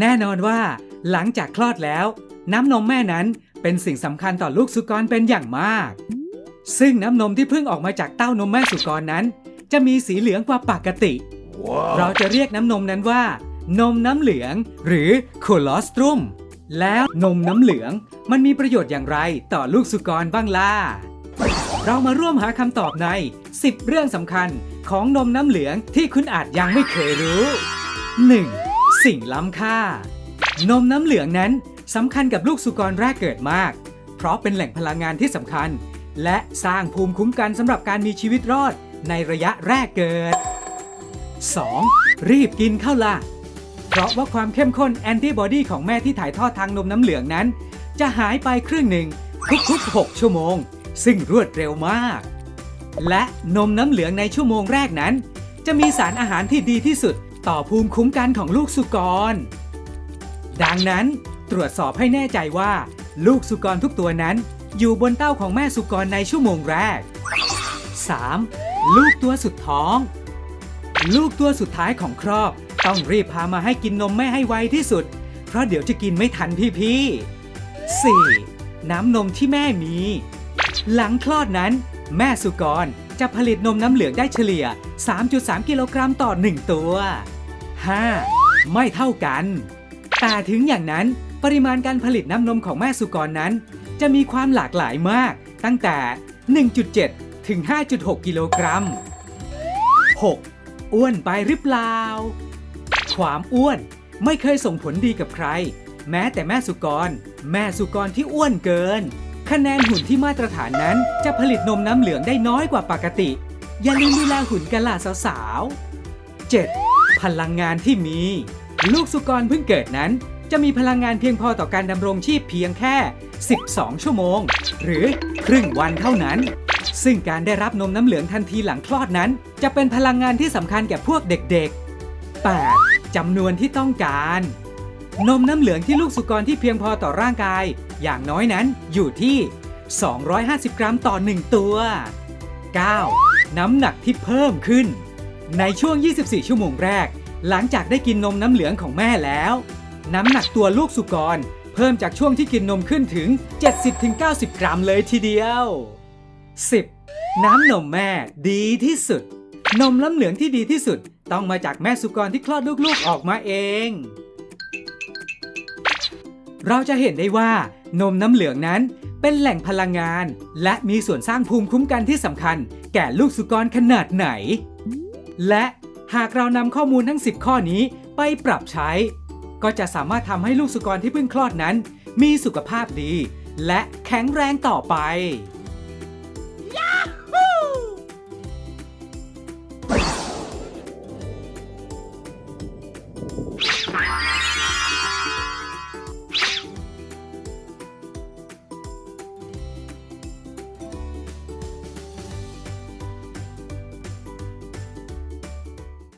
แน่นอนว่า หลังจากคลอดแล้ว น้ำนมแม่นั้นเป็นสิ่งสำคัญต่อลูกสุกรเป็นอย่างมาก ซึ่งน้ำนมที่เพิ่งออกมาจากเต้านมแม่สุกรนั้น จะมีสีเหลืองกว่าปกติเราจะเรียกน้ำนมนั้นว่า นมน้ำเหลือง หรือโคลอสตรุม แล้วนมน้ำเหลืองมันมีประโยชน์อย่างไรต่อลูกสุกรบ้างล่ะ เรามาร่วมหาคำตอบใน 10 เรื่องสำคัญของนมน้ำเหลืองที่คุณอาจยังไม่เคยรู้ 1. สิ่งล้ำค่า นมน้ำเหลืองนั้นสำคัญกับลูกสุกรแรกเกิดมาก เพราะเป็นแหล่งพลังงานที่สำคัญ และสร้างภูมิคุ้มกันสำหรับการมีชีวิตรอดในระยะแรกเกิด 2. รีบกินเข้าละเพราะว่าความเข้มข้นแอนติบอดีของแม่ที่ถ่ายทอดทางนมน้ำเหลืองนั้น จะหายไปครึ่งหนึ่งทุกๆ 6 ชั่วโมง ซึ่งรวดเร็วมาก และนมน้ำเหลืองในชั่วโมงแรกนั้น จะมีสารอาหารที่ดีที่สุด ต่อภูมิคุ้มกันของลูกสุกร ดังนั้นตรวจสอบให้แน่ใจว่า ลูกสุกรทุกตัวนั้น อยู่บนเต้าของแม่สุกรในชั่วโมงแรก 3. ลูกตัวสุดท้อง ลูกตัวสุดท้ายของครอบ ต้องรีบพามาให้กินนมแม่ให้ไวที่สุด เพราะเดี๋ยวจะกินไม่ทันพี่ๆ 4. น้ำนมที่แม่มี หลังคลอดนั้น แม่สุกรจะผลิตนมน้ำเหลืองได้เฉลี่ย 3.3 กิโลกรัมต่อ 1 ตัว 5. ไม่เท่ากัน แต่ถึงอย่างนั้นปริมาณการผลิตน้ำนมของแม่สุกรนั้น จะมีความหลากหลายมาก ตั้งแต่ 1.7 ถึง 5.6 กิโลกรัม 6. อ้วนไปหรือเปล่า ความอ้วนไม่เคยส่งผลดีกับใคร แม้แต่แม่สุกร แม่สุกรที่อ้วนเกิน คะแนนหุ่นที่มาตรฐานนั้นจะผลิตนมน้ำเหลืองได้น้อยกว่าปกติ อย่าลืมดูแลหุ่นกันล่ะสาวๆ 7. พลังงานที่มี ลูกสุกรเพิ่งเกิดนั้น จะมีพลังงานเพียงพอต่อการดำรงชีพเพียงแค่ 12 ชั่วโมง หรือครึ่งวันเท่านั้น ซึ่งการได้รับนมน้ำเหลืองทันทีหลังคลอดนั้น จะเป็นพลังงานที่สำคัญแก่พวกเด็กๆ 8. จำนวนที่ต้องการ นมน้ำเหลืองที่ลูกสุกรที่เพียงพอต่อร่างกาย อย่างน้อยนั้นอยู่ที่ 250 กรัมต่อ 1 ตัว 9. น้ำหนักที่เพิ่มขึ้น ในช่วง 24 ชั่วโมงแรก หลังจากได้กินนมน้ำเหลืองของแม่แล้ว น้ำหนักตัวลูกสุกร เพิ่มจากช่วงที่กินนมขึ้นถึง 70-90 กรัมเลยทีเดียว 10. น้ำนมแม่ดีที่สุด นมน้ำเหลืองที่ดีที่สุด ต้องมาจากแม่สุกรที่คลอดลูกๆออกมาเอง เราจะเห็นได้ว่านมน้ำเหลืองนั้นเป็นแหล่งพลังงาน และมีส่วนสร้างภูมิคุ้มกันที่สำคัญ แก่ลูกสุกรขนาดไหน และหากเรานำข้อมูลทั้ง 10 ข้อนี้ไปปรับใช้ ก็จะสามารถทำให้ลูกสุกรที่เพิ่งคลอดนั้น มีสุขภาพดี และแข็งแรงต่อไป